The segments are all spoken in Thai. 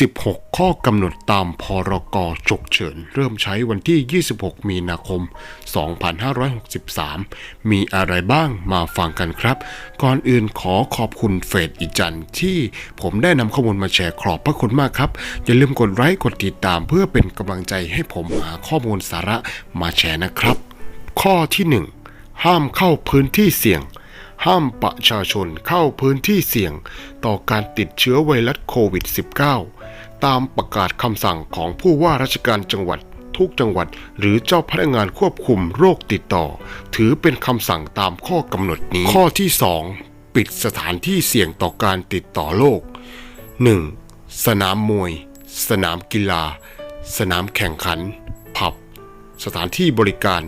16 ข้อกำหนดตามพรกฉุกเฉิน เริ่มใช้วันที่ 26 มีนาคม 2563 มีอะไรบ้างมาฟังกันครับ ก่อนอื่นขอขอบคุณเฟดอีจันที่ผมได้นำข้อมูลมาแชร์ขอบพระคุณมากครับ อย่าลืมกดไลค์กดติดตามเพื่อเป็นกำลังใจให้ผมหาข้อมูลสาระมาแชร์นะครับ ข้อที่ 1 ห้ามเข้าพื้นที่เสี่ยงห้ามประชาชนเข้าพื้นที่เสี่ยง ต่อการติดเชื้อไวรัสโควิด -19 ตามประกาศคำสั่งของผู้ว่าราชการจังหวัดทุกจังหวัด หรือเจ้าพนักงานควบคุมโรคติดต่อ ถือเป็นคำสั่งตามข้อกำหนดนี้ ข้อที่ 2 ปิดสถานที่เสี่ยงต่อการติดต่อโรค 1. สนามมวย สนามกีฬา สนามแข่งขัน ผับ สถานที่บริการ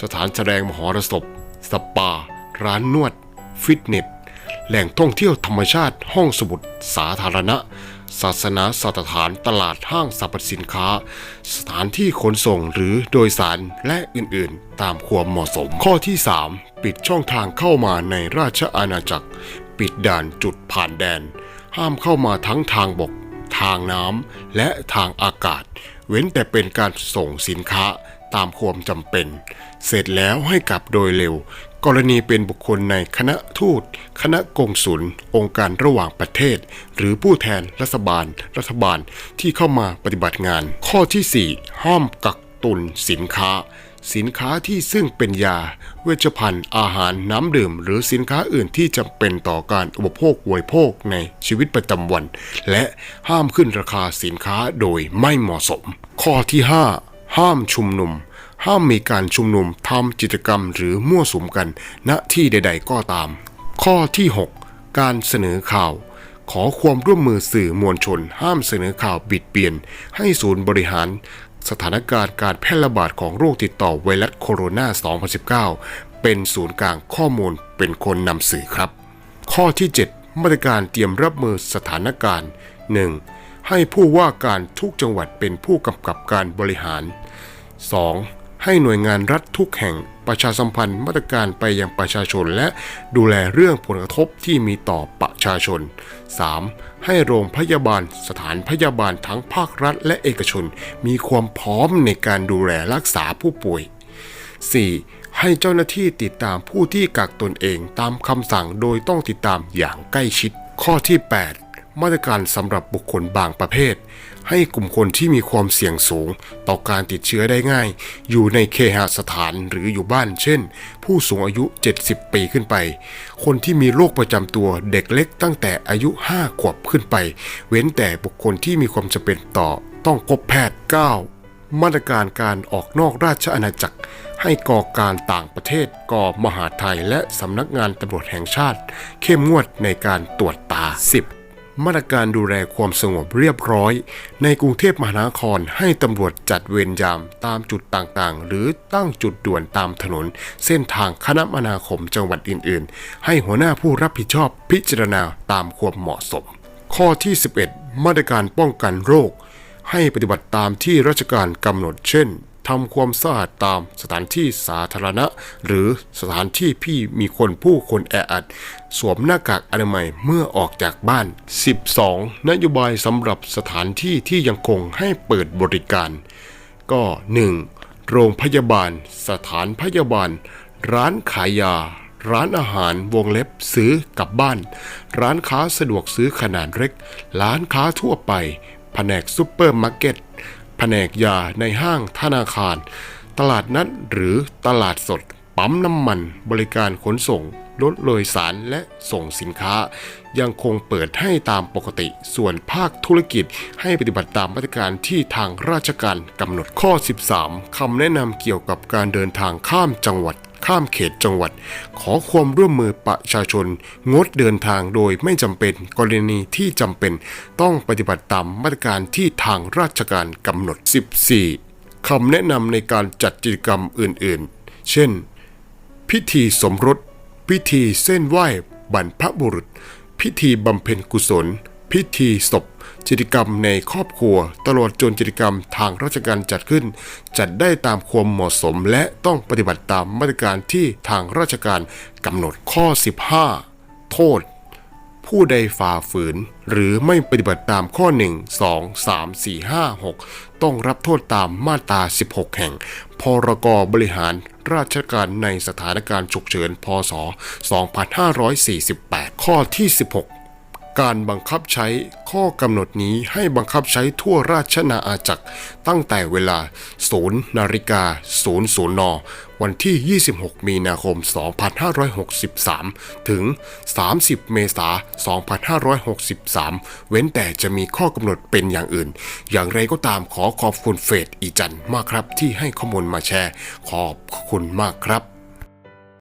สถานแสดงมหรสพ สปา ร้านนวด ฟิตเนส แหล่งท่องเที่ยวธรรมชาติ ห้องสมุด สาธารณะ ศาสนาสถานตลาดห้างสรรพสินค้า สถานที่ขนส่งหรือโดยสารและอื่นๆ ตามความเหมาะสม ข้อที่ 3 ปิดช่องทางเข้ามาในราชอาณาจักร ปิดด่านจุดผ่านแดน ห้ามเข้ามาทั้งทางบก ทางน้ำและทางอากาศ เว้นแต่เป็นการส่งสินค้าตามความจำเป็น เสร็จแล้วให้กลับโดยเร็ว กรณีเป็นบุคคลในคณะทูต คณะกงสุล องค์การระหว่างประเทศ หรือผู้แทนรัฐบาล รัฐบาลที่เข้ามาปฏิบัติงาน ข้อที่ 4 ห้ามกักตุนสินค้า สินค้าที่ซึ่งเป็นยา เวชภัณฑ์ อาหารน้ำดื่ม หรือสินค้าอื่นที่จำเป็นต่อการอุปโภคบริโภคในชีวิตประจำวัน และห้ามขึ้นราคาสินค้าโดยไม่เหมาะสม ข้อที่ 5 ห้ามชุมนุม ห้ามมีการชุมนุมทำกิจกรรมหรือมั่วสุมกัน ณที่ใด ๆ ก็ตาม ข้อที่ 6 การเสนอข่าว ขอความร่วมมือสื่อมวลชน ห้ามเสนอข่าวบิดเบียน ให้ศูนย์บริหาร สถานการณ์การแพร่ระบาดของโรคติดต่อไวรัสโคโรนา 2019 เป็นศูนย์กลางข้อมูลเป็นคนนำสื่อครับ ข้อที่ 7 มาตรการเตรียมรับมือสถานการณ์ 1. ให้ผู้ว่าการทุกจังหวัดเป็นผู้กำกับการบริหาร 2. ให้หน่วยงานรัฐทุกแห่งประชาสัมพันธ์มาตรการไปยังประชาชน และดูแลเรื่องผลกระทบที่มีต่อประชาชน 3. ให้โรงพยาบาลสถานพยาบาลทั้งภาครัฐและเอกชน มีความพร้อมในการดูแลรักษาผู้ป่วย 4. ให้เจ้าหน้าที่ติดตามผู้ที่กักตนเองตามคำสั่งโดยต้องติดตามอย่างใกล้ชิด ข้อที่ 8 มาตรการสำหรับบุคคลบางประเภท ให้กลุ่มคนที่มีความเสี่ยงสูง ต่อการติดเชื้อได้ง่าย อยู่ในเคหสถานหรืออยู่บ้าน เช่น ผู้สูงอายุ 70 ปีขึ้นไป คนที่มีโรคประจำตัวเด็กเล็กตั้งแต่อายุ 5 ขวบขึ้นไป เว้นแต่บุคคลที่มีความจำเป็นต่อต้องพบแพทย์ 9 มาตรการการออกนอกราชอาณาจักร ให้ก่อการต่างประเทศก่อมหาไทยและสำนักงานตำรวจแห่งชาติ เข้มงวดในการตรวจตา 10 มาตรการดูแลความสงบเรียบร้อย ในกรุงเทพมหานครให้ตำรวจจัดเวรยามตามจุดต่างๆ หรือตั้งจุดด่วนตามถนน เส้นทางคณะมนาคมจังหวัดอื่นๆ ให้หัวหน้าผู้รับผิดชอบพิจารณาตามความเหมาะสม ข้อที่ 11 มาตรการป้องกันโรค ให้ปฏิบัติตามที่ราชการกำหนดเช่น ทำความสะอาดตามสถานที่สาธารณะ หรือสถานที่ที่มีคนผู้คนแออัด สวมหน้ากากอนามัยเมื่อออกจากบ้าน 12. นโยบายสำหรับสถานที่ที่ยังคงให้เปิดบริการ ก็ 1. โรงพยาบาล สถานพยาบาล ร้านขายยา ร้านอาหารวงเล็บซื้อกลับบ้าน ร้านค้าสะดวกซื้อขนาดเล็ก ร้านค้าทั่วไป แผนกซูเปอร์มาร์เก็ต นกยาในห้างธนาคาร ตลาดนัดหรือตลาดสด ปั๊มน้ำมัน บริการขนส่งรถโดยสารและส่งสินค้า ยังคงเปิดให้ตามปกติ ส่วนภาคธุรกิจให้ปฏิบัติตามมาตรการที่ทางราชการกำหนดข้อ 13คำแนะนำเกี่ยวกับการเดินทางข้ามจังหวัด ข้ามเขตจังหวัด ขอความร่วมมือประชาชน งดเดินทางโดยไม่จำเป็นกรณีที่จำเป็น ต้องปฏิบัติตามมาตรการที่ทางราชการกำหนด 14คำแนะนำในการจัดกิจกรรมอื่นๆ เช่น พิธีสมรส พิธีเส้นไหว้บรรพบุรุษ พิธีบำเพ็ญกุศล พิธีศพ กิจกรรมในครอบครัว ตลอดจนกิจกรรมทางราชการจัดขึ้น จัดได้ตามความเหมาะสมและต้องปฏิบัติตามมาตรการที่ทางราชการกำหนดข้อ 15 โทษ ผู้ใดฝ่าฝืน หรือไม่ปฏิบัติตามข้อ 1 2 3 4 5 6 ต้องรับโทษตามมาตรา 16 แห่ง พรกบริหารราชการในสถานการณ์ฉุกเฉิน พศ 2548 ข้อที่ 16 การบังคับใช้ข้อกำหนดนี้ให้บังคับใช้ทั่วราชนาอาจักร ตั้งแต่เวลา0นาฬิกา00น วันที่ 26 มีนาคม 2563 ถึง 30 เมษายน 2563 เว้นแต่จะมีข้อกำหนดเป็นอย่างอื่น อย่างไรก็ตามขอขอบคุณเฟดอีจันมากครับที่ให้ข้อมูลมาแชร์ ขอบคุณมากครับ